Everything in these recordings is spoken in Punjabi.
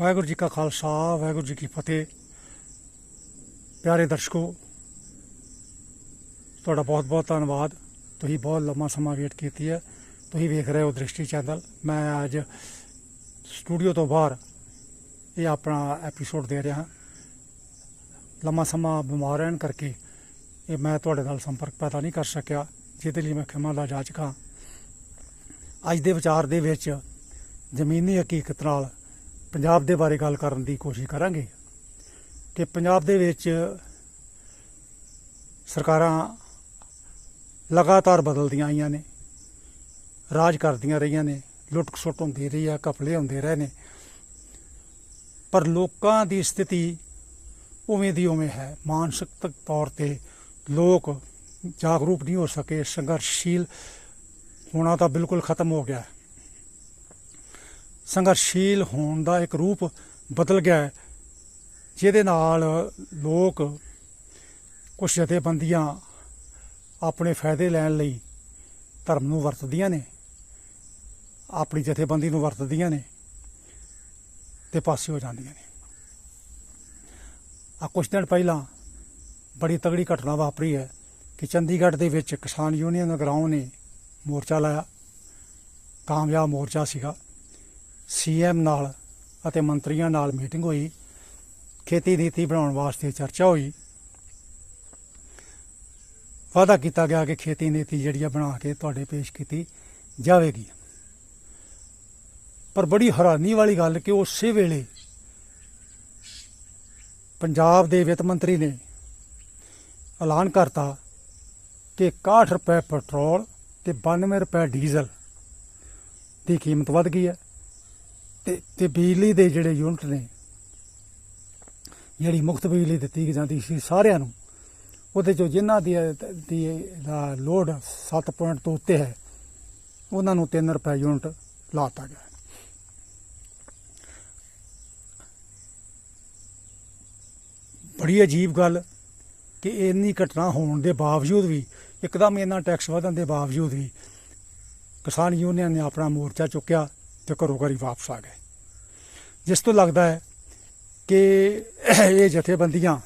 ਵਾਹਿਗੁਰੂ ਜੀ ਕਾ ਖਾਲਸਾ, ਵਾਹਿਗੁਰੂ ਜੀ ਕੀ ਫਤਿਹ। ਪਿਆਰੇ ਦਰਸ਼ਕੋ, ਤੁਹਾਡਾ ਬਹੁਤ ਬਹੁਤ ਧੰਨਵਾਦ। ਤੁਸੀਂ ਬਹੁਤ ਲੰਮਾ ਸਮਾਂ ਵੇਟ ਕੀਤੀ ਹੈ। ਤੁਸੀਂ ਵੇਖ ਰਹੇ ਹੋ ਦ੍ਰਿਸ਼ਟੀ ਚੈਨਲ। ਮੈਂ ਅੱਜ ਸਟੂਡੀਓ ਤੋਂ ਬਾਹਰ ਇਹ ਆਪਣਾ ਐਪੀਸੋਡ ਦੇ ਰਿਹਾ। ਲੰਮਾ ਸਮਾਂ ਬਿਮਾਰ ਰਹਿਣ ਕਰਕੇ ਇਹ ਮੈਂ ਤੁਹਾਡੇ ਨਾਲ ਸੰਪਰਕ ਪੈਦਾ ਨਹੀਂ ਕਰ ਸਕਿਆ, ਜਿਹਦੇ ਲਈ ਮੈਂ ਖਿਮਾ ਦਾ ਜਾਚਕ ਹਾਂ। ਅੱਜ ਦੇ ਵਿਚਾਰ ਦੇ ਵਿੱਚ ਜ਼ਮੀਨੀ ਹਕੀਕਤ ਨਾਲ ਪੰਜਾਬ ਦੇ ਬਾਰੇ ਗੱਲ ਕਰਨ ਦੀ ਕੋਸ਼ਿਸ਼ ਕਰਾਂਗੇ ਕਿ ਪੰਜਾਬ ਦੇ ਵਿੱਚ ਸਰਕਾਰਾਂ ਲਗਾਤਾਰ ਬਦਲਦੀਆਂ ਆਈਆਂ ਨੇ, ਰਾਜ ਕਰਦੀਆਂ ਰਹੀਆਂ ਨੇ, ਲੁੱਟ ਖਸੁੱਟ ਹੁੰਦੀ ਰਹੀ ਆ ਕਪਲੇ ਹੁੰਦੇ ਰਹੇ ਨੇ। ਪਰ ਲੋਕਾਂ ਦੀ ਸਥਿਤੀ ਉਵੇਂ ਦੀ ਉਵੇਂ ਹੈ। ਮਾਨਸਿਕ ਤੌਰ ਤੇ ਲੋਕ ਜਾਗਰੂਕ ਨਹੀਂ ਹੋ ਸਕੇ ਸੰਘਰਸ਼ੀਲ ਹੋਣਾ ਤਾਂ ਬਿਲਕੁਲ ਖਤਮ ਹੋ ਗਿਆ। ਹੈ ਸੰਘਰਸ਼ੀਲ ਹੋਣ ਦਾ ਇੱਕ ਰੂਪ ਬਦਲ ਗਿਆ ਹੈ, ਜਿਹਦੇ ਨਾਲ ਲੋਕ ਕੁਝ ਜਥੇਬੰਦੀਆਂ ਆਪਣੇ ਫਾਇਦੇ ਲੈਣ ਲਈ ਧਰਮ ਨੂੰ ਵਰਤਦੀਆਂ ਨੇ, ਆਪਣੀ ਜਥੇਬੰਦੀ ਨੂੰ ਵਰਤਦੀਆਂ ਨੇ ਤੇ ਪਾਸੇ ਹੋ ਜਾਂਦੀਆਂ ਨੇ। ਆ ਕੁਝ ਦਿਨ ਪਹਿਲਾਂ ਬੜੀ ਤਗੜੀ ਘਟਨਾ ਵਾਪਰੀ ਹੈ ਕਿ ਚੰਡੀਗੜ੍ਹ ਦੇ ਵਿੱਚ ਕਿਸਾਨ ਯੂਨੀਅਨ ਅਗਰਾਉਂ ਨੇ ਮੋਰਚਾ ਲਾਇਆ। ਕਾਮਯਾਬ ਮੋਰਚਾ ਸੀਗਾ। ਸੀਐਮ ਨਾਲ ਅਤੇ ਮੰਤਰੀਆਂ ਨਾਲ ਮੀਟਿੰਗ ਹੋਈ। ਖੇਤੀ ਨੀਤੀ ਬਣਾਉਣ ਵਾਸਤੇ ਚਰਚਾ ਹੋਈ। ਵਾਅਦਾ ਕੀਤਾ ਗਿਆ ਕਿ ਖੇਤੀ ਨੀਤੀ ਜਿਹੜੀ ਆ ਬਣਾ ਕੇ ਤੁਹਾਡੇ ਪੇਸ਼ ਕੀਤੀ ਜਾਵੇਗੀ। ਪਰ ਬੜੀ ਹੈਰਾਨੀ ਵਾਲੀ ਗੱਲ ਕਿ ਉਸੇ ਵੇਲੇ ਪੰਜਾਬ ਦੇ ਵਿੱਤ ਮੰਤਰੀ ਨੇ ਐਲਾਨ ਕਰਤਾ ਕਿ 61 ਰੁਪਏ ਪੈਟਰੋਲ ਤੇ 92 ਰੁਪਏ ਡੀਜ਼ਲ ਦੀ ਕੀਮਤ ਵਧ ਗਈ ਹੈ। ਤੇ ਤੇ ਬਿਜਲੀ ਦੇ ਜਿਹੜੇ ਯੂਨਿਟ ਨੇ, ਜਿਹੜੀ ਮੁਫਤ ਬਿਜਲੀ ਦਿੱਤੀ ਜਾਂਦੀ ਸੀ ਸਾਰਿਆਂ ਨੂੰ, ਉਹਦੇ ਚੋਂ ਜਿਨ੍ਹਾਂ ਦੀ ਦੀ ਦਾ ਲੋਡ 7 ਪੁਆਇੰਟ ਤੋਂ ਉੱਤੇ ਹੈ, ਉਹਨਾਂ ਨੂੰ 3 ਰੁਪਏ ਯੂਨਿਟ ਲਾਤਾ ਗਿਆ ਬੜੀ ਅਜੀਬ ਗੱਲ ਕਿ ਇੰਨੀ ਘਟਨਾ ਹੋਣ ਦੇ ਬਾਵਜੂਦ ਵੀ, ਇੱਕਦਮ ਇਹਨਾਂ ਟੈਕਸ ਵਧਣ ਦੇ ਬਾਵਜੂਦ ਵੀ ਕਿਸਾਨ ਯੂਨੀਅਨ ਨੇ ਆਪਣਾ ਮੋਰਚਾ ਚੁੱਕਿਆ ਤੇ ਘਰੋਂ ਘਰੀ ਵਾਪਸ ਆ ਗਏ। ਜਿਸ ਤੋਂ ਲੱਗਦਾ ਹੈ ਕਿ ਇਹ ਜਥੇਬੰਦੀਆਂ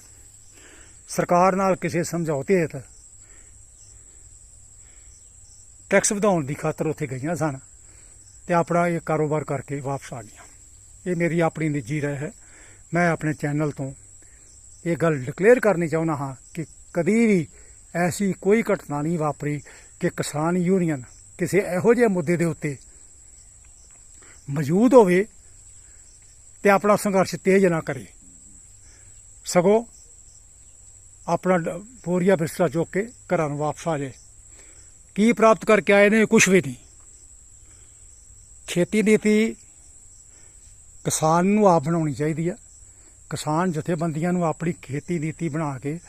ਸਰਕਾਰ ਨਾਲ ਕਿਸੇ ਸਮਝੌਤੇ ਹੇਠ ਟੈਕਸ ਵਧਾਉਣ ਦੀ ਖਾਤਰ ਉੱਥੇ ਗਈਆਂ ਸਨ ਤੇ ਆਪਣਾ ਇਹ ਕਾਰੋਬਾਰ ਕਰਕੇ ਵਾਪਸ ਆ ਗਈਆਂ। ਇਹ ਮੇਰੀ ਆਪਣੀ ਨਿੱਜੀ ਰਾਏ ਹੈ। ਮੈਂ ਆਪਣੇ ਚੈਨਲ ਤੋਂ ਇਹ ਗੱਲ ਡਿਕਲੇਅਰ ਕਰਨੀ ਚਾਹੁੰਦਾ ਹਾਂ ਕਿ ਕਦੀ ਵੀ ਐਸੀ ਕੋਈ ਘਟਨਾ ਨਹੀਂ ਵਾਪਰੀ ਕਿ ਕਿਸਾਨ ਯੂਨੀਅਨ ਕਿਸੇ ਇਹੋ ਜਿਹੇ ਮੁੱਦੇ ਦੇ ਉੱਤੇ ਮੌਜੂਦ ਹੋਵੇ ਤੇ ਆਪਣਾ ਸੰਘਰਸ਼ ਤੇਜ਼ ਨਾ ਕਰੇ। ਸਗੋਂ ਆਪਣਾ ਡ- ਬੋਰੀਆ ਬਿਸਤਰਾ ਚੁੱਕ ਕੇ ਘਰਾਂ ਨੂੰ ਵਾਪਸ ਆ ਜਾਏ। ਕੀ ਪ੍ਰਾਪਤ ਕਰਕੇ ਆਏ ਨੇ ਕੁਝ ਵੀ ਨਹੀਂ। ਖੇਤੀ ਨੀਤੀ ਕਿਸਾਨ ਨੂੰ ਆਪ ਬਣਾਉਣੀ ਚਾਹੀਦੀ ਆ। ਕਿਸਾਨ ਜਥੇਬੰਦੀਆਂ ਨੂੰ ਆਪਣੀ ਖੇਤੀ ਨੀਤੀ ਬਣਾ ਕੇ,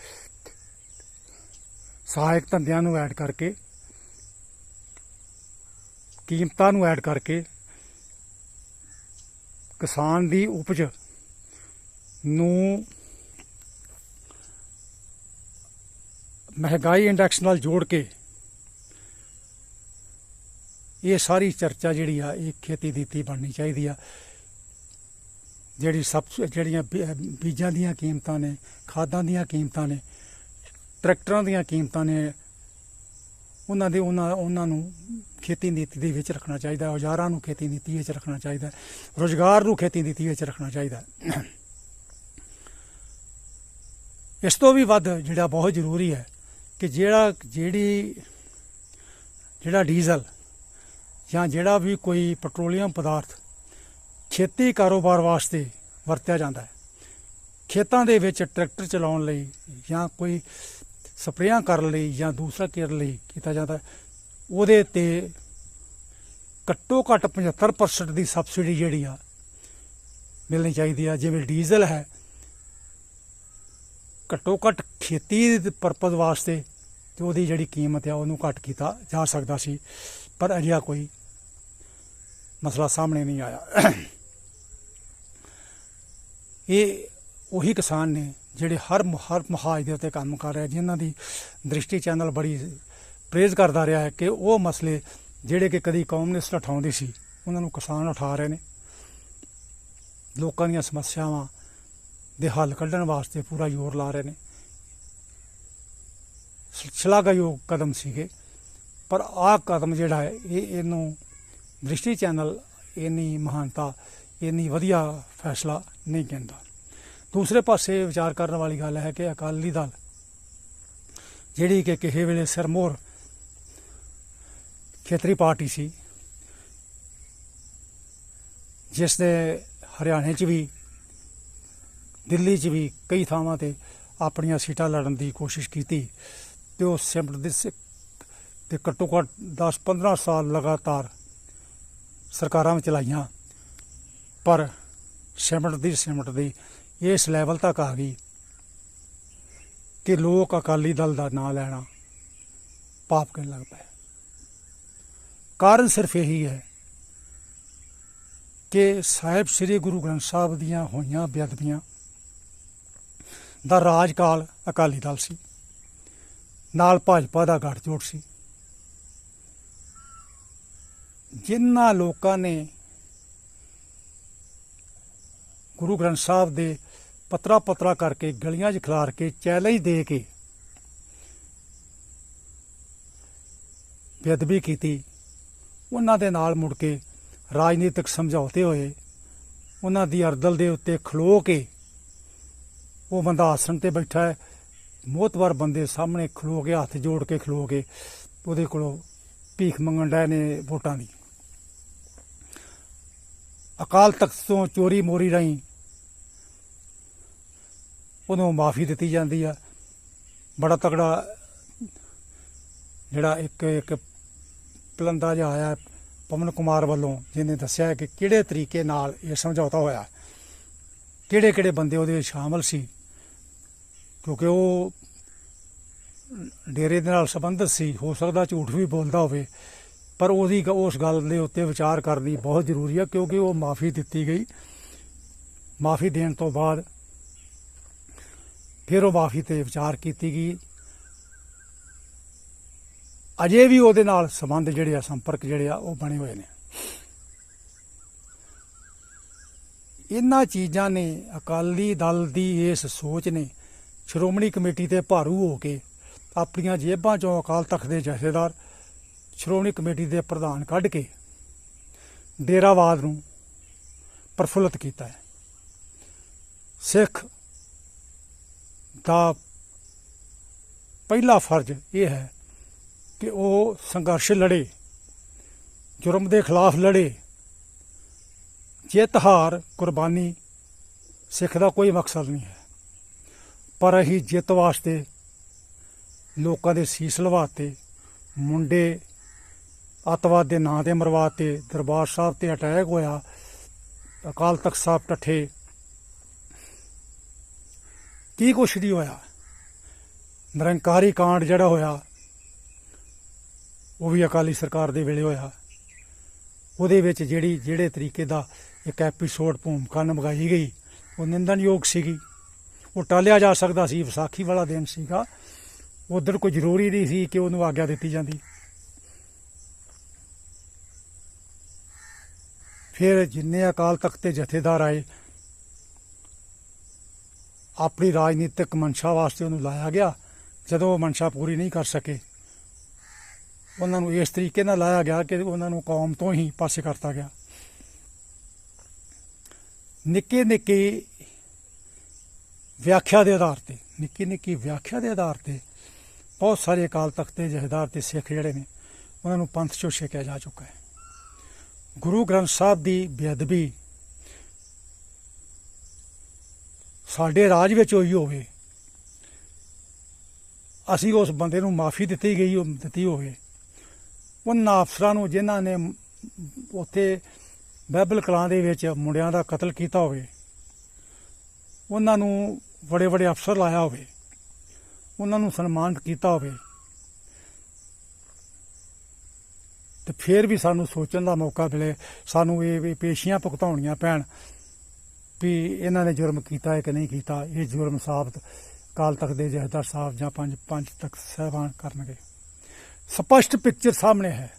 ਸਹਾਇਕ ਧੰਦਿਆਂ ਨੂੰ ਐਡ ਕਰਕੇ, ਕੀਮਤਾਂ ਨੂੰ ਐਡ ਕਰਕੇ ਕਿਸਾਨ ਦੀ ਉਪਜ ਨੂੰ ਮਹਿੰਗਾਈ ਇੰਡੈਕਸ ਨਾਲ ਜੋੜ ਕੇ ਇਹ ਸਾਰੀ ਚਰਚਾ ਜਿਹੜੀ ਆ, ਇਹ ਖੇਤੀ ਨੀਤੀ ਬਣਨੀ ਚਾਹੀਦੀ ਆ। ਜਿਹੜੀ ਸਭ ਜਿਹੜੀਆਂ ਬੀਜਾਂ ਦੀਆਂ ਕੀਮਤਾਂ ਨੇ, ਖਾਦਾਂ ਦੀਆਂ ਕੀਮਤਾਂ ਨੇ, ਟਰੈਕਟਰਾਂ ਦੀਆਂ ਕੀਮਤਾਂ ਨੇ, ਉਹਨਾਂ ਦੇ, ਉਹਨਾਂ ਉਹਨਾਂ ਨੂੰ ਖੇਤੀ ਨੀਤੀ ਦੇ ਵਿੱਚ ਰੱਖਣਾ ਚਾਹੀਦਾ ਹੈ, ਔਜ਼ਾਰਾਂ ਨੂੰ ਖੇਤੀ ਨੀਤੀ ਵਿੱਚ ਰੱਖਣਾ ਚਾਹੀਦਾ ਹੈ, ਰੋਜ਼ਗਾਰ ਨੂੰ ਖੇਤੀ ਨੀਤੀ ਵਿੱਚ ਰੱਖਣਾ ਚਾਹੀਦਾ ਹੈ। ਇਸ ਤੋਂ ਵੀ ਵੱਧ ਜਿਹੜਾ ਬਹੁਤ ਜ਼ਰੂਰੀ ਹੈ ਕਿ ਜਿਹੜਾ, ਜਿਹੜੀ, ਜਿਹੜਾ ਡੀਜ਼ਲ ਜਾਂ ਜਿਹੜਾ ਵੀ ਕੋਈ ਪੈਟਰੋਲੀਅਮ ਪਦਾਰਥ ਖੇਤੀ ਕਾਰੋਬਾਰ ਵਾਸਤੇ ਵਰਤਿਆ ਜਾਂਦਾ ਹੈ। ਖੇਤਾਂ ਦੇ ਵਿੱਚ ਟਰੈਕਟਰ ਚਲਾਉਣ ਲਈ ਜਾਂ ਕੋਈ ਸਪਰੇਆਂ ਕਰਨ ਲਈ ਜਾਂ ਦੂਸਰਾ ਕਰਨ ਲਈ ਕੀਤਾ ਜਾਂਦਾ ਉਹਦੇ ਤੇ ਘੱਟੋ ਘੱਟ 75% ਦੀ ਸਬਸਿਡੀ ਜਿਹੜੀ ਆ ਮਿਲਣੀ ਚਾਹੀਦੀ ਆ। ਜਿਵੇਂ ਡੀਜ਼ਲ ਹੈ ਘੱਟੋ ਘੱਟ ਖੇਤੀ ਦੇ ਪਰਪਸ ਵਾਸਤੇ ਤੇ ਉਹਦੀ ਜਿਹੜੀ ਕੀਮਤ ਆ ਉਹਨੂੰ ਘੱਟ ਕੀਤਾ ਜਾ ਸਕਦਾ ਸੀ। ਪਰ ਅਜਿਹਾ ਕੋਈ ਮਸਲਾ ਸਾਹਮਣੇ ਨਹੀਂ ਆਇਆ। ਇਹ ਉਹੀ ਕਿਸਾਨ ਨੇ ਜਿਹੜੇ ਹਰ ਹਰ ਮੁਹਾਜ ਦੇ ਉੱਤੇ ਕੰਮ ਕਰ ਰਹੇ ਜਿਨ੍ਹਾਂ ਦੀ ਦ੍ਰਿਸ਼ਟੀ ਚੈਨਲ ਬੜੀ ਪ੍ਰੇਜ਼ ਕਰਦਾ ਰਿਹਾ ਹੈ ਕਿ ਉਹ ਮਸਲੇ ਜਿਹੜੇ ਕਿ ਕਦੀ ਕਮਿਊਨਿਸਟ ਉਠਾਉਂਦੇ ਸੀ, ਉਹਨਾਂ ਨੂੰ ਕਿਸਾਨ ਉਠਾ ਰਹੇ ਨੇ। ਲੋਕਾਂ ਦੀਆਂ ਸਮੱਸਿਆਵਾਂ ਦੇ ਹੱਲ ਕੱਢਣ ਵਾਸਤੇ ਪੂਰਾ ਜ਼ੋਰ ਲਾ ਰਹੇ ਨੇ। ਸ਼ਲਾਘਾਯੋਗ ਕਦਮ ਸੀਗੇ, ਪਰ ਆਹ ਕਦਮ ਜਿਹੜਾ ਹੈ, ਇਹ ਇਹਨੂੰ ਦ੍ਰਿਸ਼ਟੀ ਚੈਨਲ ਇੰਨੀ ਮਹਾਨਤਾ, ਇੰਨੀ ਵਧੀਆ ਫੈਸਲਾ ਨਹੀਂ ਕਹਿੰਦਾ। ਦੂਸਰੇ ਪਾਸੇ ਵਿਚਾਰ ਕਰਨ ਵਾਲੀ ਗੱਲ ਹੈ ਕਿ ਅਕਾਲੀ ਦਲ, ਜਿਹੜੀ ਕਿ ਕਿਸੇ ਵੇਲੇ ਸਰਮੋਰ ਖੇਤਰੀ ਪਾਰਟੀ ਸੀ ਜਿਸ ਨੇ ਹਰਿਆਣੇ 'ਚ ਵੀ, ਦਿੱਲੀ 'ਚ ਵੀ ਕਈ ਥਾਵਾਂ ਤੇ ਆਪਣੀਆਂ ਸੀਟਾਂ ਲੜਨ ਦੀ ਕੋਸ਼ਿਸ਼ ਕੀਤੀ ਤੇ ਉਹ ਸਿਮਟ ਦੇ ਤੇ ਘੱਟੋ ਘੱਟ 10-15 ਸਾਲ ਲਗਾਤਾਰ ਸਰਕਾਰਾਂ ਵਿੱਚ ਚਲਾਈਆਂ ਪਰ ਸਿਮਟ ਦੀ ਸਿਮਟ ਦੀ ਇਸ ਲੈਵਲ ਤੱਕ ਆ ਗਈ ਕਿ ਲੋਕ ਅਕਾਲੀ ਦਲ ਦਾ ਨਾਂ ਲੈਣਾ ਪਾਪ ਕਹਿਣ ਲੱਗ ਪਏ। ਕਾਰਨ ਸਿਰਫ ਇਹੀ ਹੈ ਕਿ ਸਾਹਿਬ ਸ੍ਰੀ ਗੁਰੂ ਗ੍ਰੰਥ ਸਾਹਿਬ ਦੀਆਂ ਹੋਈਆਂ ਬੇਅਦਬੀਆਂ ਦਾ ਰਾਜਕਾਲ ਅਕਾਲੀ ਦਲ ਸੀ। ਨਾਲ ਭਾਜਪਾ ਦਾ ਗੱਠਜੋੜ ਸੀ। ਜਿਨ੍ਹਾਂ ਲੋਕਾਂ ਨੇ ਗੁਰੂ ਗ੍ਰੰਥ ਸਾਹਿਬ ਦੇ ਪਤਰਾ ਪਤਰਾ ਕਰਕੇ ਗਲੀਆਂ 'ਚ ਖਿਲਾਰ ਕੇ ਚੈਲੰਜ ਦੇ ਕੇ ਬੇਅਦਬੀ ਕੀਤੀ ਉਹਨਾਂ ਦੇ ਨਾਲ ਮੁੜ ਕੇ ਰਾਜਨੀਤਿਕ ਸਮਝੌਤੇ ਹੋਏ। ਉਹਨਾਂ ਦੀ ਅਰਦਲ ਦੇ ਉੱਤੇ ਖਲੋ ਕੇ ਉਹ ਬੰਦਾ ਆਸਣ ਤੇ ਬੈਠਾ ਹੈ। ਮੋਤਵਰ ਬੰਦੇ ਸਾਹਮਣੇ ਖਲੋ ਕੇ, ਹੱਥ ਜੋੜ ਕੇ ਖਲੋ ਕੇ ਉਹਦੇ ਕੋਲੋਂ ਭੀਖ ਮੰਗਣ ਡਏ ਨੇ ਵੋਟਾਂ ਦੀ। ਅਕਾਲ ਤਖਤ ਤੋਂ ਚੋਰੀ ਮੋਰੀ ਰਾਹੀਂ ਉਹਨੂੰ ਮਾਫੀ ਦਿੱਤੀ ਜਾਂਦੀ ਆ। ਬੜਾ ਤਕੜਾ ਜਿਹੜਾ ਇੱਕ ਇੱਕ ਪਲੰਦਾ ਜਿਹਾ ਆਇਆ ਪਵਨ ਕੁਮਾਰ ਵੱਲੋਂ, ਜਿਹਨੇ ਦੱਸਿਆ ਕਿ ਕਿਹੜੇ ਤਰੀਕੇ ਨਾਲ ਇਹ ਸਮਝੌਤਾ ਹੋਇਆ ਕਿਹੜੇ ਕਿਹੜੇ ਬੰਦੇ ਉਹਦੇ ਵਿੱਚ ਸ਼ਾਮਲ ਸੀ, ਕਿਉਂਕਿ ਉਹ ਡੇਰੇ ਦੇ ਨਾਲ ਸੰਬੰਧਿਤ ਸੀ, ਹੋ ਸਕਦਾ ਝੂਠ ਵੀ ਬੋਲਦਾ ਹੋਵੇ, ਪਰ ਉਹਦੀ ਉਸ ਗੱਲ ਦੇ ਉੱਤੇ ਵਿਚਾਰ ਕਰਨੀ ਬਹੁਤ ਜ਼ਰੂਰੀ ਹੈ ਕਿਉਂਕਿ ਉਹ ਮਾਫੀ ਦਿੱਤੀ ਗਈ। ਮਾਫੀ ਦੇਣ ਤੋਂ ਬਾਅਦ ਫਿਰ ਉਹ ਮਾਫੀ ਤੇ ਵਿਚਾਰ ਕੀਤੀ ਗਈ। ਅਜੇ ਵੀ ਉਹਦੇ ਨਾਲ ਸੰਬੰਧ ਜਿਹੜੇ ਆ, ਸੰਪਰਕ ਜਿਹੜੇ ਆ, ਉਹ ਬਣੇ ਹੋਏ ਨੇ। ਇਹਨਾਂ ਚੀਜ਼ਾਂ ਨੇ ਅਕਾਲੀ ਦਲ ਦੀ ਇਸ ਸੋਚ ਨੇ ਸ਼੍ਰੋਮਣੀ ਕਮੇਟੀ ਤੇ ਭਾਰੂ ਹੋ ਕੇ ਆਪਣੀਆਂ ਜੇਬਾਂ ਚੋਂ ਅਕਾਲ ਤਖਤ ਦੇ ਜਥੇਦਾਰ, ਸ਼੍ਰੋਮਣੀ ਕਮੇਟੀ ਦੇ ਪ੍ਰਧਾਨ ਕੱਢ ਕੇ ਡੇਰਾਵਾਦ ਨੂੰ ਪ੍ਰਫੁੱਲਤ ਕੀਤਾ ਹੈ। ਸਿੱਖ ਦਾ ਪਹਿਲਾ ਫਰਜ਼ ਇਹ ਹੈ ਕਿ ਉਹ ਸੰਘਰਸ਼ ਲੜੇ, ਜੁਰਮ ਦੇ ਖਿਲਾਫ ਲੜੇ। ਜਿੱਤ ਹਾਰ ਕੁਰਬਾਨੀ ਸਿੱਖ ਦਾ ਕੋਈ ਮਕਸਦ ਨਹੀਂ ਹੈ। ਪਰ ਅਸੀਂ ਜਿੱਤ ਵਾਸਤੇ ਲੋਕਾਂ ਦੇ ਸੀਸ ਲਵਾਤੇ ਮੁੰਡੇ ਅੱਤਵਾਦ ਦੇ ਨਾਂ ਤੇ ਮਰਵਾਤੇ ਦਰਬਾਰ ਸਾਹਿਬ ਤੇ ਅਟੈਕ ਹੋਇਆ, ਅਕਾਲ ਤਖਤ ਸਾਹਿਬ ਟੱਠੇ ਕੀ ਕੁਛ ਨਹੀਂ ਹੋਇਆ। ਨਿਰੰਕਾਰੀ ਕਾਂਡ ਜਿਹੜਾ ਹੋਇਆ ਉਹ ਵੀ ਅਕਾਲੀ ਸਰਕਾਰ ਦੇ ਵੇਲੇ ਹੋਇਆ। ਉਹਦੇ ਵਿੱਚ ਜਿਹੜੀ, ਜਿਹੜੇ ਤਰੀਕੇ ਦਾ ਇੱਕ ਐਪੀਸੋਡ ਭੂਮਿਕਾ ਨਿਭਾਈ ਗਈ, ਉਹ ਨਿੰਦਨਯੋਗ ਸੀਗੀ। ਉਹ ਟਾਲਿਆ ਜਾ ਸਕਦਾ ਸੀ, ਵਿਸਾਖੀ ਵਾਲਾ ਦਿਨ ਸੀਗਾ। ਉਧਰ ਕੋਈ ਜ਼ਰੂਰੀ ਨਹੀਂ ਸੀ ਕਿ ਉਹਨੂੰ ਆਗਿਆ ਦਿੱਤੀ ਜਾਂਦੀ। ਫਿਰ ਜਿੰਨੇ ਅਕਾਲ ਤਖਤ ਦੇ ਜਥੇਦਾਰ ਆਏ, ਆਪਣੀ ਰਾਜਨੀਤਿਕ ਮਨਸ਼ਾ ਵਾਸਤੇ ਉਹਨੂੰ ਲਾਇਆ ਗਿਆ। ਜਦੋਂ ਉਹ ਮਨਸ਼ਾ ਪੂਰੀ ਨਹੀਂ ਕਰ ਸਕੇ ਉਹਨਾਂ ਨੂੰ ਇਸ ਤਰੀਕੇ ਨਾਲ ਲਾਇਆ ਗਿਆ ਕਿ ਉਹਨਾਂ ਨੂੰ ਕੌਮ ਤੋਂ ਹੀ ਪਾਸੇ ਕਰਤਾ ਗਿਆ। ਨਿੱਕੇ ਨਿੱਕੇ ਵਿਆਖਿਆ ਦੇ ਆਧਾਰ ਤੇ, ਨਿੱਕੀ ਨਿੱਕੀ ਵਿਆਖਿਆ ਦੇ ਆਧਾਰ ਤੇ ਬਹੁਤ ਸਾਰੇ ਅਕਾਲ ਤਖਤ ਦੇ ਜਥੇਦਾਰ ਤੇ ਸਿੱਖ ਜਿਹੜੇ ਨੇ, ਉਹਨਾਂ ਨੂੰ ਪੰਥ ਚੋਂ ਛੇਕਿਆ ਜਾ ਚੁੱਕਾ ਹੈ। ਗੁਰੂ ਗ੍ਰੰਥ ਸਾਹਿਬ ਦੀ ਬੇਅਦਬੀ ਸਾਡੇ ਰਾਜ ਵਿੱਚ ਹੋਈ ਹੋਵੇ, ਅਸੀਂ ਉਸ ਬੰਦੇ ਨੂੰ ਮਾਫੀ ਦਿੱਤੀ ਗਈ ਦਿੱਤੀ ਹੋਵੇ ਉਹਨਾਂ ਅਫਸਰਾਂ ਨੂੰ ਜਿਨ੍ਹਾਂ ਨੇ ਉੱਥੇ ਬਹਿਬਲ ਕਲਾਂ ਦੇ ਵਿੱਚ ਮੁੰਡਿਆਂ ਦਾ ਕਤਲ ਕੀਤਾ ਹੋਵੇ, ਉਹਨਾਂ ਨੂੰ ਬੜੇ ਬੜੇ ਅਫਸਰ ਲਾਇਆ ਹੋਵੇ, ਉਹਨਾਂ ਨੂੰ ਸਨਮਾਨਿਤ ਕੀਤਾ ਹੋਵੇ, ਤੇ ਫਿਰ ਵੀ ਸਾਨੂੰ ਸੋਚਣ ਦਾ ਮੌਕਾ ਮਿਲੇ, ਸਾਨੂੰ ਇਹ ਵੀ ਪੇਸ਼ੀਆਂ ਭੁਗਤਾਉਣੀਆਂ ਪੈਣ ਵੀ ਇਹਨਾਂ ਨੇ ਜੁਰਮ ਕੀਤਾ ਹੈ ਕਿ ਨਹੀਂ ਕੀਤਾ, ਇਹ ਜੁਰਮ ਸਾਬਤ ਕਾਲ ਤੱਕ ਦੇ ਜਹਦਰ ਸਾਹਿਬ ਜਾਂ ਪੰਜ ਪੰਜ ਤੱਕ ਸਹਿਬਾਨ ਕਰਨਗੇ। ਸਪਸ਼ਟ ਪਿਕਚਰ ਸਾਹਮਣੇ ਹੈ।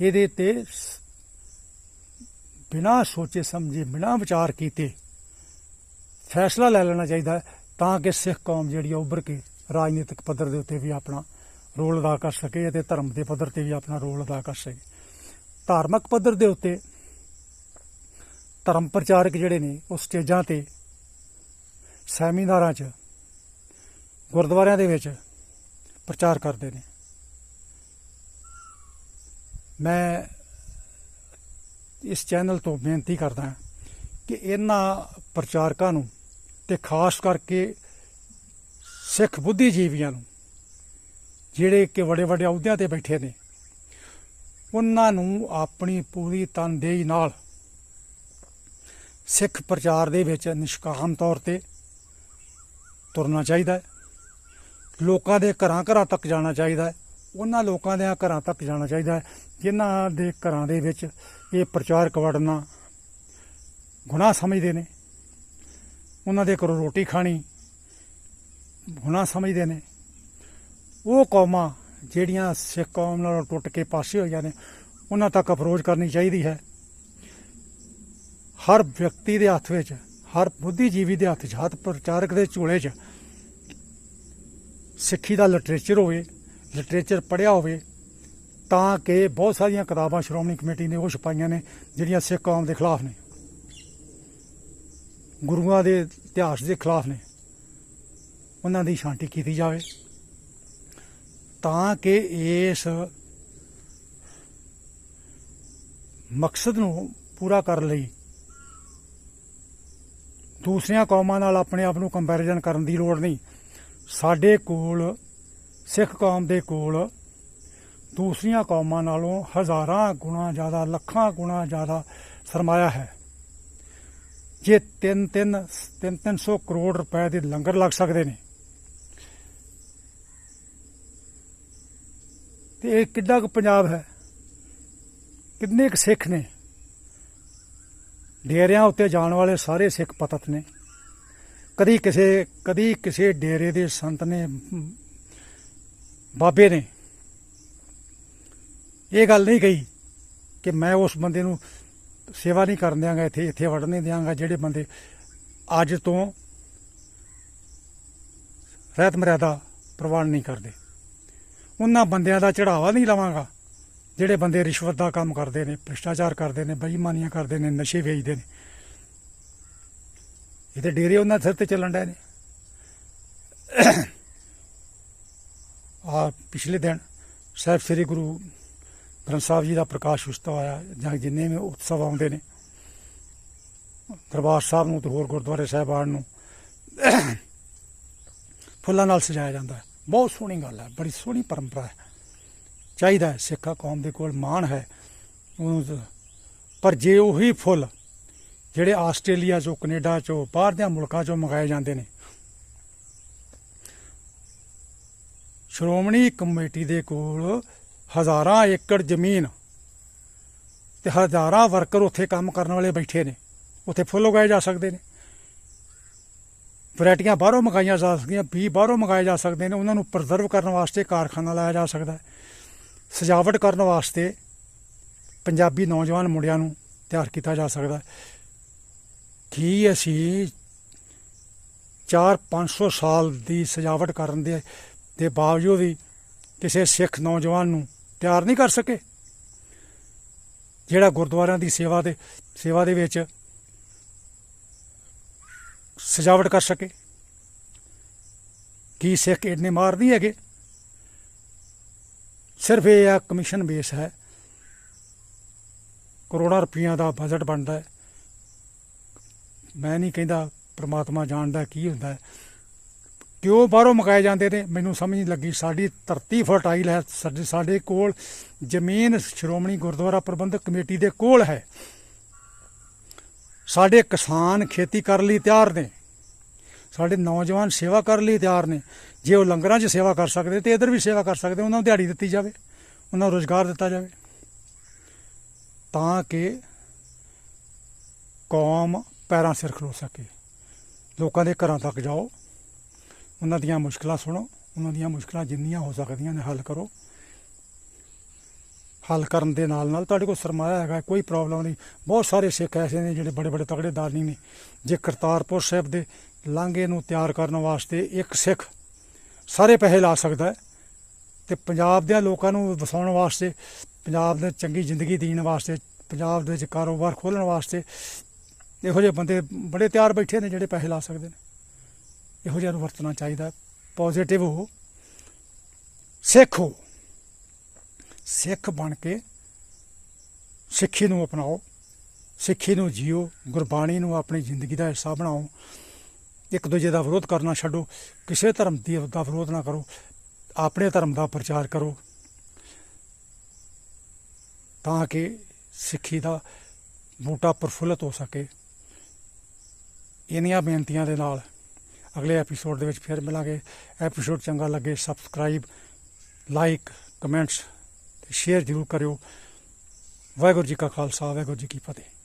ਇਹਦੇ ਤੇ ਸ- ਬਿਨਾਂ ਸੋਚੇ ਸਮਝੇ, ਬਿਨਾਂ ਵਿਚਾਰ ਕੀਤੇ ਫੈਸਲਾ ਲੈ ਲੈਣਾ ਚਾਹੀਦਾ ਤਾਂ ਕਿ ਸਿੱਖ ਕੌਮ ਜਿਹੜੀ ਆ ਉੱਭਰ ਕੇ ਰਾਜਨੀਤਿਕ ਪੱਧਰ ਦੇ ਉੱਤੇ ਵੀ ਆਪਣਾ ਰੋਲ ਅਦਾ ਕਰ ਸਕੇ ਅਤੇ ਧਰਮ ਦੇ ਪੱਧਰ ਤੇ ਵੀ ਆਪਣਾ ਰੋਲ ਅਦਾ ਕਰ ਸਕੇ। ਧਾਰਮਿਕ ਪੱਧਰ ਦੇ ਉੱਤੇ ਧਰਮ ਪ੍ਰਚਾਰਕ ਜਿਹੜੇ ਨੇ, ਉਹ ਸਟੇਜਾਂ ਤੇ, ਸੈਮੀਨਾਰਾਂ 'ਚ, ਗੁਰਦੁਆਰਿਆਂ ਦੇ ਵਿੱਚ ਪ੍ਰਚਾਰ ਕਰਦੇ ਨੇ। ਮੈਂ ਇਸ ਚੈਨਲ ਤੋਂ ਬੇਨਤੀ ਕਰਦਾ ਕਿ ਇਹਨਾਂ ਪ੍ਰਚਾਰਕਾਂ ਨੂੰ ਤੇ ਖਾਸ ਕਰਕੇ ਸਿੱਖ ਬੁੱਧੀਜੀਵੀਆਂ ਨੂੰ, ਜਿਹੜੇ ਕਿ ਵੱਡੇ ਵੱਡੇ ਅਹੁਦਿਆਂ ਤੇ ਬੈਠੇ ਨੇ, ਉਹਨਾਂ ਨੂੰ ਆਪਣੀ ਪੂਰੀ ਤਨਦੇਹੀ ਨਾਲ ਸਿੱਖ ਪ੍ਰਚਾਰ ਦੇ ਵਿੱਚ ਨਿਸ਼ਕਾਮ ਤੌਰ ਤੇ ਤੁਰਨਾ ਚਾਹੀਦਾ ਹੈ। ਲੋਕਾਂ ਦੇ ਘਰਾਂ ਘਰਾਂ ਤੱਕ ਜਾਣਾ ਚਾਹੀਦਾ ਹੈ। ਉਹਨਾਂ ਲੋਕਾਂ ਦੇ ਘਰਾਂ ਤੱਕ ਜਾਣਾ ਚਾਹੀਦਾ ਹੈ। ਜਿਨ੍ਹਾਂ ਦੇ ਘਰਾਂ ਦੇ ਵਿੱਚ ਇਹ ਪ੍ਰਚਾਰਕ ਵੜਨਾ ਗੁਨਾਹ ਸਮਝਦੇ ਨੇ। ਉਹਨਾਂ ਦੇ ਘਰੋਂ ਰੋਟੀ ਖਾਣੀ ਗੁਨਾਹ ਸਮਝਦੇ ਨੇ। ਉਹ ਕੌਮਾਂ ਜਿਹੜੀਆਂ ਸਿੱਖ ਕੌਮ ਨਾਲ ਟੁੱਟ ਕੇ ਪਾਸੇ ਹੋਈਆਂ ਨੇ, ਉਹਨਾਂ ਤੱਕ ਅਪਰੋਚ ਕਰਨੀ ਚਾਹੀਦੀ ਹੈ। ਹਰ ਵਿਅਕਤੀ ਦੇ ਹੱਥ ਵਿੱਚ, ਹਰ ਬੁੱਧੀਜੀਵੀ ਦੇ ਹੱਥ 'ਚ ਹੱਥ ਪ੍ਰਚਾਰਕ ਦੇ ਝੋਲੇ 'ਚ ਸਿੱਖੀ ਦਾ ਲਿਟਰੇਚਰ ਹੋਵੇ, ਲਿਟਰੇਚਰ ਪੜ੍ਹਿਆ ਹੋਵੇ, ਤਾਂ ਕਿ ਬਹੁਤ ਸਾਰੀਆਂ ਕਿਤਾਬਾਂ ਸ਼੍ਰੋਮਣੀ ਕਮੇਟੀ ਨੇ ਉਹ ਛਪਾਈਆਂ ਨੇ, ਜਿਹੜੀਆਂ ਸਿੱਖ ਕੌਮ ਦੇ ਖਿਲਾਫ ਨੇ। ਗੁਰੂਆਂ ਦੇ ਇਤਿਹਾਸ ਦੇ ਖਿਲਾਫ ਨੇ। ਉਹਨਾਂ ਦੀ ਸ਼ਾਂਤੀ ਕੀਤੀ ਜਾਵੇ। ਤਾਂ ਕਿ ਇਸ ਮਕਸਦ ਨੂੰ ਪੂਰਾ ਕਰਨ ਲਈ ਦੂਸਰੀਆਂ ਕੌਮਾਂ ਨਾਲ ਆਪਣੇ ਆਪ ਨੂੰ ਕੰਪੈਰੀਜ਼ਨ ਕਰਨ ਦੀ ਲੋੜ ਨਹੀਂ। ਸਾਡੇ ਕੋਲ, ਸਿੱਖ ਕੌਮ ਦੇ ਕੋਲ, ਦੂਸਰੀਆਂ ਕੌਮਾਂ ਨਾਲੋਂ ਹਜ਼ਾਰਾਂ ਗੁਣਾ ਜ਼ਿਆਦਾ, ਲੱਖਾਂ ਗੁਣਾ ਜ਼ਿਆਦਾ ਸਰਮਾਇਆ ਹੈ। ਜੇ 3 3 3 300 ਕਰੋੜ ਰੁਪਏ ਦੇ ਲੰਗਰ ਲੱਗ ਸਕਦੇ ਨੇ। ਤੇ ਇਹ ਕਿੱਡਾ ਕੁ ਪੰਜਾਬ ਹੈ? ਕਿੰਨੇ ਕੁ ਸਿੱਖ ਨੇ? ਡੇਰਿਆਂ ਉੱਤੇ ਜਾਣ ਵਾਲੇ ਸਾਰੇ ਸਿੱਖ ਪਤਤ ਨੇ। ਕਦੀ ਕਿਸੇ ਕਦੀ ਕਿਸੇ ਡੇਰੇ ਦੇ ਸੰਤ ਨੇ ਬਾਬੇ ਨੇ ਇਹ ਗੱਲ ਨਹੀਂ ਕਹੀ ਕਿ ਮੈਂ ਉਸ ਬੰਦੇ ਨੂੰ ਸੇਵਾ ਨਹੀਂ ਕਰਨ ਦਿਆਂਗਾ, ਇੱਥੇ ਇੱਥੇ ਵੜਨ ਨਹੀਂ ਦਿਆਂਗਾ, ਜਿਹੜੇ ਬੰਦੇ ਅੱਜ ਤੋਂ ਰਹਿਤ ਮਰਿਆਦਾ ਪ੍ਰਵਾਨ ਨਹੀਂ ਕਰਦੇ। ਉਹਨਾਂ ਬੰਦਿਆਂ ਦਾ ਚੜਾਵਾ ਨਹੀਂ ਲਵਾਂਗਾ, ਜਿਹੜੇ ਬੰਦੇ ਰਿਸ਼ਵਤ ਦਾ ਕੰਮ ਕਰਦੇ ਨੇ, ਭ੍ਰਿਸ਼ਟਾਚਾਰ ਕਰਦੇ ਨੇ, ਬੇਈਮਾਨੀਆਂ ਕਰਦੇ ਨੇ, ਨਸ਼ੇ ਵੇਚਦੇ ਨੇ। ਇਹ ਤੇ ਡੇਰੇ ਉਹਨਾਂ ਦੇ ਸਿਰ ਤੇ ਚੱਲਣ ਡਏ ਨੇ। ਆ ਪਿਛਲੇ ਦਿਨ ਸਾਹਿਬ ਸ੍ਰੀ ਗੁਰੂ ਗ੍ਰੰਥ ਸਾਹਿਬ ਜੀ ਦਾ ਪ੍ਰਕਾਸ਼ ਉਤਸਵ ਆਇਆ, ਜਾਂ ਜਿੰਨੇ ਵੀ ਉਤਸਵ ਆਉਂਦੇ ਨੇ। ਦਰਬਾਰ ਸਾਹਿਬ ਨੂੰ ਤੇ ਹੋਰ ਗੁਰਦੁਆਰੇ ਸਾਹਿਬਾਨ ਨੂੰ ਫੁੱਲਾਂ ਨਾਲ ਸਜਾਇਆ ਜਾਂਦਾ ਹੈ। ਬਹੁਤ ਸੋਹਣੀ ਗੱਲ ਹੈ, ਬੜੀ ਸੋਹਣੀ ਪਰੰਪਰਾ ਹੈ। ਚਾਹੀਦਾ ਹੈ ਸਿੱਖਾ ਕੌਮ ਦੇ ਕੋਲ ਮਾਣ ਹੈ। ਉਹਨੂੰ ਪਰ ਜੇ ਉਹੀ ਫੁੱਲ ਜਿਹੜੇ ਆਸਟ੍ਰੇਲੀਆ ਚੋਂ, ਕੈਨੇਡਾ ਚੋਂ, ਬਾਹਰ ਦੇ ਮੁਲਕਾਂ ਚੋਂ ਮੰਗਾਏ ਜਾਂਦੇ ਨੇ। ਸ਼੍ਰੋਮਣੀ ਕਮੇਟੀ ਦੇ ਕੋਲ ਹਜ਼ਾਰਾਂ ਏਕੜ ਜ਼ਮੀਨ ਤੇ ਹਜ਼ਾਰਾਂ ਵਰਕਰ ਉੱਥੇ ਕੰਮ ਕਰਨ ਵਾਲੇ ਬੈਠੇ ਨੇ। ਉੱਥੇ ਫੁੱਲ ਉਗਾਏ ਜਾ ਸਕਦੇ ਨੇ। ਵੈਰਾਈਟੀਆਂ ਬਾਹਰੋਂ ਮੰਗਾਈਆਂ ਜਾ ਸਕਦੀਆਂ ਬੀ ਬਾਹਰੋਂ ਮੰਗਾਏ ਜਾ ਸਕਦੇ ਨੇ। ਉਹਨਾਂ ਨੂੰ ਪ੍ਰਜ਼ਰਵ ਕਰਨ ਵਾਸਤੇ ਕਾਰਖਾਨਾ ਲਾਇਆ ਜਾ ਸਕਦਾ ਹੈ। ਸਜਾਵਟ ਕਰਨ ਵਾਸਤੇ ਪੰਜਾਬੀ ਨੌਜਵਾਨ ਮੁੰਡਿਆਂ ਨੂੰ ਤਿਆਰ ਕੀਤਾ ਜਾ ਸਕਦਾ ਹੈ। ਕੀ ਅਸੀਂ 4-500 ਸਾਲ ਦੀ ਸਜਾਵਟ ਕਰਨ ਦੇ ਦੇ ਬਾਵਜੂਦ ਵੀ ਕਿਸੇ ਸਿੱਖ ਨੌਜਵਾਨ ਨੂੰ ਤਿਆਰ ਨਹੀਂ ਕਰ ਸਕੇ? ਜਿਹੜਾ ਗੁਰਦੁਆਰਿਆਂ ਦੀ ਸੇਵਾ ਦੇ ਸੇਵਾ ਦੇ ਵਿੱਚ ਸਜਾਵਟ ਕਰ ਸਕੇ? ਕੀ ਸਿੱਖ ਇੰਨੇ ਮਾਰ ਨਹੀਂ ਹੈਗੇ? ਸਿਰਫ ਇਹ ਆ, ਕਮਿਸ਼ਨ ਬੇਸ ਹੈ। ਕਰੋੜਾਂ ਰੁਪਈਆਂ ਦਾ ਬਜਟ ਬਣਦਾ ਹੈ। ਮੈਂ ਨਹੀਂ ਕਹਿੰਦਾ ਪ੍ਰਮਾਤਮਾ ਜਾਣਦਾ ਕੀ ਹੁੰਦਾ ਹੈ। ਕਿਉਂ ਬਾਹਰੋਂ ਮਕਾਏ ਜਾਂਦੇ ਨੇ? ਮੈਨੂੰ ਸਮਝ ਨਹੀਂ ਲੱਗੀ। ਸਾਡੀ ਧਰਤੀ ਫਰਟਾਈਲ ਹੈ। ਸਾਡੇ ਸਾਡੇ ਕੋਲ ਜ਼ਮੀਨ ਸ਼੍ਰੋਮਣੀ ਗੁਰਦੁਆਰਾ ਪ੍ਰਬੰਧਕ ਕਮੇਟੀ ਦੇ ਕੋਲ ਹੈ। ਸਾਡੇ ਕਿਸਾਨ ਖੇਤੀ ਕਰਨ ਲਈ ਤਿਆਰ ਨੇ। ਸਾਡੇ ਨੌਜਵਾਨ ਸੇਵਾ ਕਰਨ ਲਈ ਤਿਆਰ ਨੇ। ਜੇ ਉਹ ਲੰਗਰਾਂ 'ਚ ਸੇਵਾ ਕਰ ਸਕਦੇ ਤੇ ਇਧਰ ਵੀ ਸੇਵਾ ਕਰ ਸਕਦੇ, ਉਹਨਾਂ ਨੂੰ ਦਿਹਾੜੀ ਦਿੱਤੀ ਜਾਵੇ, ਉਹਨਾਂ ਨੂੰ ਰੋਜ਼ਗਾਰ ਦਿੱਤਾ ਜਾਵੇ। ਤਾਂ ਕਿ ਕੌਮ ਪੈਰਾਂ ਸਿਰ ਖਲੋ ਸਕੇ। ਲੋਕਾਂ ਦੇ ਘਰਾਂ ਤੱਕ ਜਾਓ। ਉਹਨਾਂ ਦੀਆਂ ਮੁਸ਼ਕਲਾਂ ਸੁਣੋ। ਉਹਨਾਂ ਦੀਆਂ ਮੁਸ਼ਕਲਾਂ ਜਿੰਨੀਆਂ ਹੋ ਸਕਦੀਆਂ ਨੇ ਹੱਲ ਕਰੋ। ਹੱਲ ਕਰਨ ਦੇ ਨਾਲ ਨਾਲ ਤੁਹਾਡੇ ਕੋਲ ਸਰਮਾਇਆ ਹੈਗਾ, ਕੋਈ ਪ੍ਰੋਬਲਮ ਨਹੀਂ। ਬਹੁਤ ਸਾਰੇ ਸਿੱਖ ਐਸੇ ਨੇ ਜਿਹੜੇ ਬੜੇ ਬੜੇ ਤਗੜੇ ਦਾਨੀ ਨੇ। ਜੇ ਕਰਤਾਰਪੁਰ ਸਾਹਿਬ ਦੇ ਲਾਂਘੇ ਨੂੰ ਤਿਆਰ ਕਰਨ ਵਾਸਤੇ ਇੱਕ ਸਿੱਖ ਸਾਰੇ ਪੈਸੇ ਲਾ ਸਕਦਾ ਹੈ ਤੇ ਪੰਜਾਬ ਦੇ ਲੋਕਾਂ ਨੂੰ ਵਸਾਉਣ ਵਾਸਤੇ, ਪੰਜਾਬ ਦੇ ਚੰਗੀ ਜ਼ਿੰਦਗੀ ਦੇਣ ਵਾਸਤੇ, ਪੰਜਾਬ ਦੇ ਵਿੱਚ ਕਾਰੋਬਾਰ ਖੋਲਣ ਵਾਸਤੇ ਇਹੋ ਜਿਹੇ ਬੰਦੇ ਬੜੇ ਤਿਆਰ ਬੈਠੇ ਨੇ ਜਿਹੜੇ ਪੈਸੇ ਲਾ ਸਕਦੇ ਨੇ। ਇਹੋ ਜਿਹਾ ਨੂੰ ਵਰਤਣਾ ਚਾਹੀਦਾ। ਪੋਜ਼ਿਟਿਵ ਹੋ। ਸਿੱਖ ਹੋ। ਸਿੱਖ ਬਣ ਕੇ ਸਿੱਖੀ ਨੂੰ ਅਪਣਾਓ। ਸਿੱਖੀ ਨੂੰ ਜੀਓ। ਗੁਰਬਾਣੀ ਨੂੰ ਆਪਣੀ ਜ਼ਿੰਦਗੀ ਦਾ ਹਿੱਸਾ ਬਣਾਓ। ਇੱਕ ਦੂਜੇ ਦਾ ਵਿਰੋਧ ਕਰਨਾ ਛੱਡੋ। ਕਿਸੇ ਧਰਮ ਦੀ ਦਾ ਵਿਰੋਧ ਨਾ ਕਰੋ। ਆਪਣੇ ਧਰਮ ਦਾ ਪ੍ਰਚਾਰ ਕਰੋ। ਤਾਂ ਕਿ ਸਿੱਖੀ ਦਾ ਬੂਟਾ ਪ੍ਰਫੁੱਲਤ ਹੋ ਸਕੇ। ਇਹਨੀਆਂ ਬੇਨਤੀਆਂ ਦੇ ਨਾਲ ਅਗਲੇ ਐਪੀਸੋਡ ਦੇ ਵਿੱਚ ਫਿਰ ਮਿਲਾਂਗੇ। ਐਪੀਸੋਡ ਚੰਗਾ ਲੱਗੇ ਸਬਸਕ੍ਰਾਈਬ ਲਾਈਕ ਕਮੈਂਟਸ ਤੇ ਸ਼ੇਅਰ ਜ਼ਰੂਰ ਕਰਿਓ। ਵਾਹਿਗੁਰੂ ਜੀ ਕਾ ਖਾਲਸਾ, ਵਾਹਿਗੁਰੂ ਜੀ ਕੀ ਫਤਿਹ।